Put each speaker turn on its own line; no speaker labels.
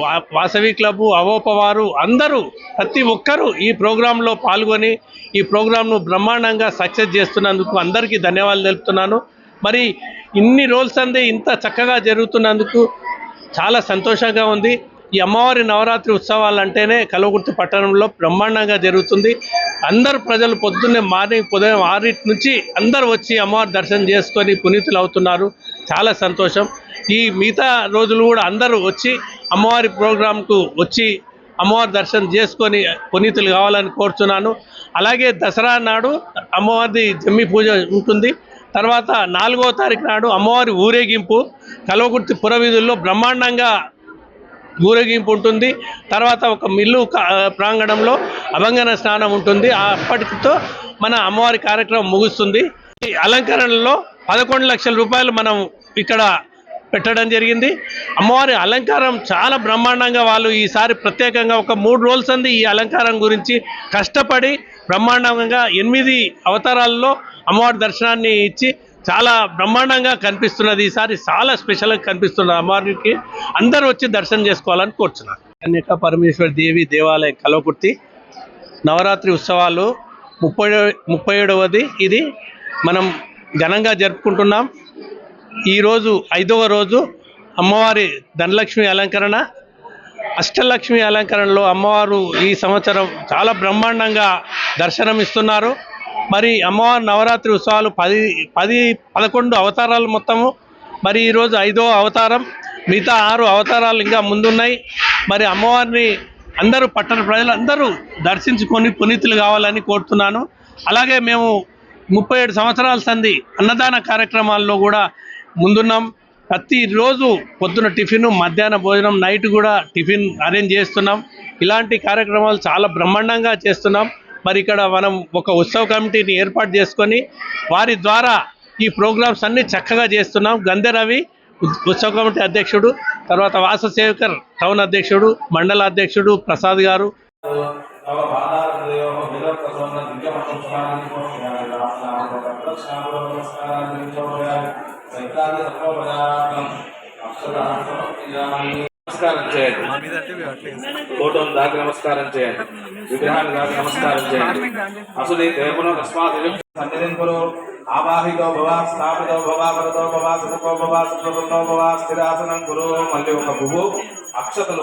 వా- వాసవి క్లబ్ అవోపవారు అందరూ ప్రతి ఒక్కరూ ఈ ప్రోగ్రాంలో పాల్గొని ఈ ప్రోగ్రాంను బ్రహ్మాండంగా సక్సెస్ చేస్తున్నందుకు అందరికీ ధన్యవాదాలు తెలుపుతున్నాను. మరి ఇన్ని రోల్స్ అందే ఇంత చక్కగా జరుగుతున్నందుకు చాలా సంతోషంగా ఉంది. ఈ అమ్మవారి నవరాత్రి ఉత్సవాలు అంటేనే కలవగుర్తి పట్టణంలో బ్రహ్మాండంగా జరుగుతుంది. అందరు ప్రజలు పొద్దున్నే మార్నింగ్ ఉదయం ఆరింటి నుంచి అందరు వచ్చి అమ్మవారి దర్శనం చేసుకొని పునీతులు అవుతున్నారు. చాలా సంతోషం. ఈ మిగతా రోజులు కూడా అందరూ వచ్చి అమ్మవారి ప్రోగ్రాంకు వచ్చి అమ్మవారి దర్శనం చేసుకొని పునీతులు కావాలని కోరుతున్నాను అలాగే దసరా నాడు అమ్మవారిది జమ్మి పూజ ఉంటుంది. తర్వాత నాలుగవ తారీఖు నాడు అమ్మవారి ఊరేగింపు కల్వకుర్తి పురవీధుల్లో బ్రహ్మాండంగా ఊరేగింపు ఉంటుంది. తర్వాత ఒక మిల్లు ప్రాంగణంలో అభంగన స్నానం ఉంటుంది. అప్పటితో మన అమ్మవారి కార్యక్రమం ముగుస్తుంది. అలంకరణలో పదకొండు లక్షల రూపాయలు మనం ఇక్కడ పెట్టడం జరిగింది. అమ్మవారి అలంకారం చాలా బ్రహ్మాండంగా వాళ్ళు ఈసారి ప్రత్యేకంగా ఒక మూడు రోజుల సంది ఈ అలంకారం గురించి కష్టపడి బ్రహ్మాండంగా ఎనిమిది అవతారాల్లో అమ్మవారి దర్శనాన్ని ఇచ్చి చాలా బ్రహ్మాండంగా కనిపిస్తున్నది. ఈసారి చాలా స్పెషల్గా కనిపిస్తున్నది అమ్మవారికి. అందరూ వచ్చి దర్శనం చేసుకోవాలని కోరుచున్నాను. కన్యక పరమేశ్వరి దేవి దేవాలయం కలవకుర్తి నవరాత్రి ఉత్సవాలు ముప్పై ముప్పై ఏడవది ఇది మనం ఘనంగా జరుపుకుంటున్నాం. ఈరోజు ఐదవ రోజు అమ్మవారి ధనలక్ష్మి అలంకరణ అష్టలక్ష్మి అలంకరణలో అమ్మవారు ఈ సంవత్సరం చాలా బ్రహ్మాండంగా దర్శనమిస్తున్నారు. మరి అమ్మవారి నవరాత్రి ఉత్సవాలు పది పది పదకొండు అవతారాలు మొత్తము. మరి ఈరోజు ఐదో అవతారం మిగతా ఆరు అవతారాలు ఇంకా ముందున్నాయి. మరి అమ్మవారిని అందరూ పట్టణ ప్రజలందరూ దర్శించుకొని పునీతులు కావాలని కోరుతున్నాను. అలాగే మేము ముప్పై ఏడు సంవత్సరాల సంది అన్నదాన కార్యక్రమాల్లో కూడా ముందున్నాం. ప్రతిరోజు పొద్దున టిఫిన్ మధ్యాహ్న భోజనం నైట్ కూడా టిఫిన్ అరేంజ్ చేస్తున్నాం. ఇలాంటి కార్యక్రమాలు చాలా బ్రహ్మాండంగా చేస్తున్నాం. మరి ఇక్కడ మనం ఒక ఉత్సవ కమిటీని ఏర్పాటు చేసుకొని వారి ద్వారా ఈ ప్రోగ్రామ్స్ అన్ని చక్కగా చేస్తున్నాం. గంధరవి ఉత్సవ కమిటీ అధ్యక్షుడు తర్వాత వాస సేవకర్ టౌన్ అధ్యక్షుడు మండల అధ్యక్షుడు ప్రసాద్ గారు.
నమస్కారం చేయండి. ఫోటోను దాకి నమస్కారం చేయండి. విగ్రహాన్ని దాకి నమస్కారం చేయండి. అసలు దేవును తస్మాత్ సన్నిధిం కురు ఆవాహితో భవ స్థాపితో భవ వరదో భవ సుఖో భవ సుఖో భవ స్థిరాసనం కురు. మళ్ళీ ఒక అక్షతలు